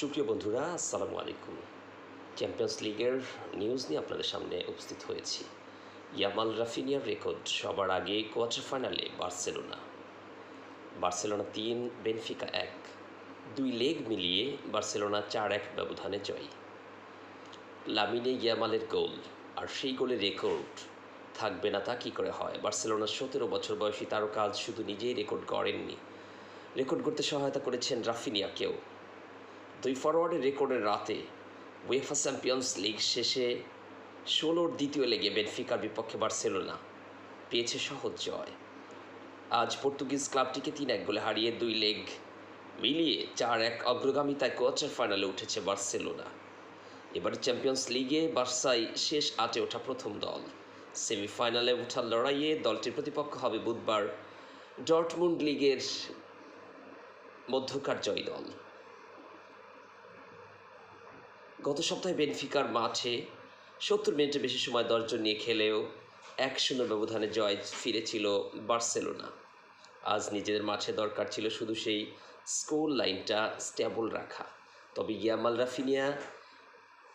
সুপ্রিয় বন্ধুরা, আসসালামু আলাইকুম। চ্যাম্পিয়ন্স লিগের নিউজ নিয়ে আপনাদের সামনে উপস্থিত হয়েছি। ইয়ামাল রাফিনিয়ার রেকর্ড সবার আগে কোয়ার্টার ফাইনালে বার্সেলোনা। বার্সেলোনা তিন, বেনফিকা এক। দুই লেগ মিলিয়ে বার্সেলোনা চার এক ব্যবধানে জয়। লামিনে ইয়ামালের গোল, আর সেই গোলের রেকর্ড থাকবে না তা কী করে হয়? বার্সেলোনার সতেরো বছর বয়সী তারকা আজ শুধু নিজেই রেকর্ড করেননি রেকর্ড করতে সহায়তা করেছেন রাফিনিয়াকেও। দুই ফরওয়ার্ডের রেকর্ডের রাতে উয়েফা চ্যাম্পিয়ন্স লিগ শেষে ষোলোর দ্বিতীয় লেগে বেনফিকার বিপক্ষে বার্সেলোনা পেয়েছে সহজ জয়। আজ পর্তুগিজ ক্লাবটিকে তিন এক গোলে হারিয়ে দুই লেগ মিলিয়ে চার এক অগ্রগামিতায় কোয়ার্টার ফাইনালে উঠেছে বার্সেলোনা। এবার চ্যাম্পিয়ন্স লিগে বার্সাই শেষ আটে ওঠা প্রথম দল। সেমিফাইনালে ওঠার লড়াইয়ে দলটির প্রতিপক্ষ হবে বুধবার ডর্টমুন্ড লিগের মধ্যকার জয়ী দল। গত সপ্তাহে বেনফিকার মাঠে সত্তর মিনিটের বেশি সময় দশজন নিয়ে খেলেও এক শূন্য ব্যবধানে জয় ফিরেছিল বার্সেলোনা। আজ নিজেদের মাঠে দরকার ছিল শুধু সেই স্কোর লাইনটা স্টেবল রাখা। তবে ইয়ামাল রাফিনিয়া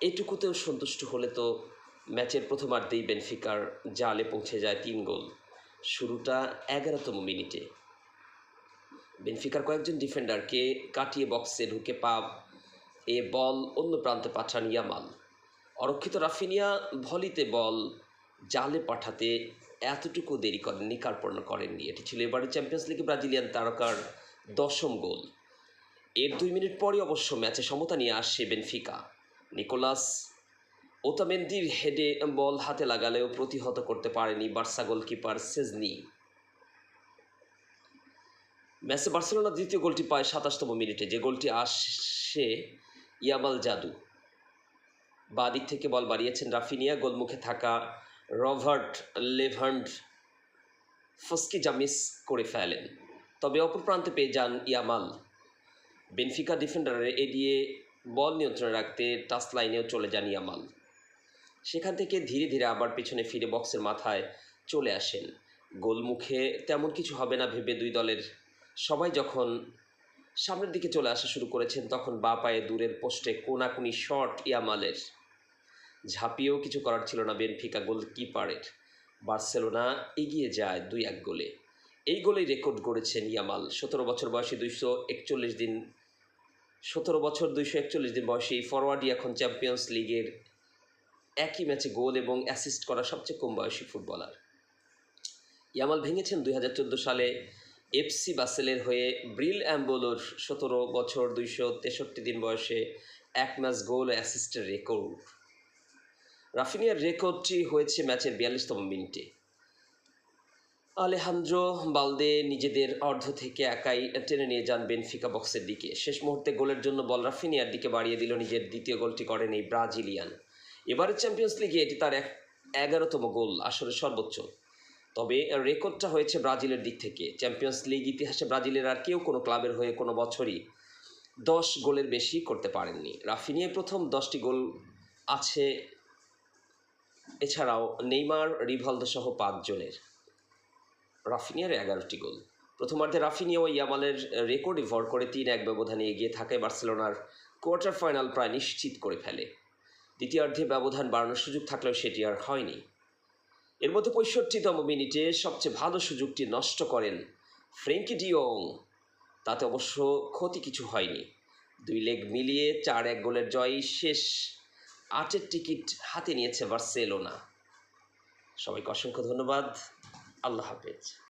এটুকুতেও সন্তুষ্ট হলে তো ম্যাচের প্রথমার্ধেই বেনফিকার জালে পৌঁছে যায় তিন গোল। শুরুটা এগারোতম মিনিটে। বেনফিকার কয়েকজন ডিফেন্ডারকে কাটিয়ে বক্সে ঢুকে পা এ বল অন্য প্রান্তে পাঠান ইয়ামাল। অরক্ষিত রাফিনিয়া ভলিতে বল জালে পাঠাতে এতটুকু দেরি করেননি, কার্পণ্য করেননি। এটি ছিল এবারে চ্যাম্পিয়ন্স লিগে ব্রাজিলিয়ান তারকার দশম গোল। এর দুই মিনিট পরই অবশ্য ম্যাচে সমতা নিয়ে আসছে বেনফিকা। নিকোলাস ওতামেন্দির হেডে বল হাতে লাগালেও প্রতিহত করতে পারেনি বার্সা গোলকিপার সেজনি। ম্যাচে বার্সেলোনা দ্বিতীয় গোলটি পায় সাতাশতম মিনিটে। যে গোলটি আসে ইয়ামাল জাদু। বাঁ দিক থেকে বল বাড়িয়েছেন রাফিনিয়া, গোলমুখে থাকা রভার্ট লেভান্ড ফস্কি জামিস করে ফেলেন। তবে অপর প্রান্তে পেয়ে যান ইয়ামাল। বেনফিকা ডিফেন্ডারে এড়িয়ে বল নিয়ন্ত্রণে রাখতে টাচ লাইনেও চলে যান ইয়ামাল। সেখান থেকে ধীরে ধীরে আবার পেছনে ফিরে বক্সের মাথায় চলে আসেন। গোলমুখে তেমন কিছু হবে না ভেবে দুই দলের সবাই যখন সামনের দিকে চলে আসা শুরু করেছেন তখন বা পায়ে দূরের পোস্টে কোনাকুনি শট ইয়ামালের। ঝাঁপিয়েও কিছু করার ছিল না বেনফিকা গোলকিপারের। বার্সেলোনা এগিয়ে যায় দুই এক গোলে। এই গোলেই রেকর্ড গড়েছেন ইয়ামাল। সতেরো বছর বয়সী দুইশো একচল্লিশ দিন, সতেরো বছর দুইশো একচল্লিশ দিন বয়সী এই ফরওয়ার্ডই এখন চ্যাম্পিয়ন্স লিগের একই ম্যাচে গোল এবং অ্যাসিস্ট করা সবচেয়ে কম বয়সী ফুটবলার ইয়ামাল ভেঙেছেন দুই হাজার চোদ্দ সালে এফসি বাসেলের হয়ে ব্রিল অ্যাম্বোলোর সতেরো বছর দুইশো তেষট্টি দিন বয়সে এক ম্যাচ গোল অ্যাসিস্টের রেকর্ড। রাফিনিয়ার রেকর্ডটি হয়েছে ম্যাচের বিয়াল্লিশতম মিনিটে। আলেহান্দ্রো বালদে নিজেদের অর্ধ থেকে একাই টেনে নিয়ে যান বেনফিকা বক্সের দিকে। শেষ মুহূর্তে গোলের জন্য বল রাফিনিয়ার দিকে বাড়িয়ে দিল নিজের দ্বিতীয় গোলটি করেন এই ব্রাজিলিয়ান। এবারের চ্যাম্পিয়ন্স লিগে এটি তার এক এগারোতম গোল, আসলে সর্বোচ্চ। তবে রেকর্ডটা হয়েছে ব্রাজিলের দিক থেকে। চ্যাম্পিয়ন্স লিগ ইতিহাসে ব্রাজিলের আর কেউ কোনো ক্লাবের হয়ে কোনো বছরই দশ গোলের বেশি করতে পারেননি। রাফিনিয়া প্রথম দশটি গোল আছে, এছাড়াও নেইমার, রিভালদো সহ পাঁচজনের রাফিনিয়ার এগারোটি গোল। প্রথমার্ধে রাফিনিয়া ও ইয়ামালের রেকর্ডই ভর করে তিন এক ব্যবধানে এগিয়ে থাকে বার্সেলোনার কোয়ার্টার ফাইনাল প্রায় নিশ্চিত করে ফেলে। দ্বিতীয়ার্ধে ব্যবধান বাড়ানোর সুযোগ থাকলেও সেটি আর হয়নি। এর মধ্যে পঁয়ষট্টিতম মিনিটে সবচেয়ে ভালো সুযোগটি নষ্ট করেন ফ্রেঙ্কি ডিওং তাতে অবশ্য ক্ষতি কিছু হয়নি। দুই লেগ মিলিয়ে চার এক গোলের জয় শেষ আটের টিকিট হাতে নিয়েছে বার্সেলোনা। সবাইকে অসংখ্য ধন্যবাদ। আল্লাহ হাফেজ।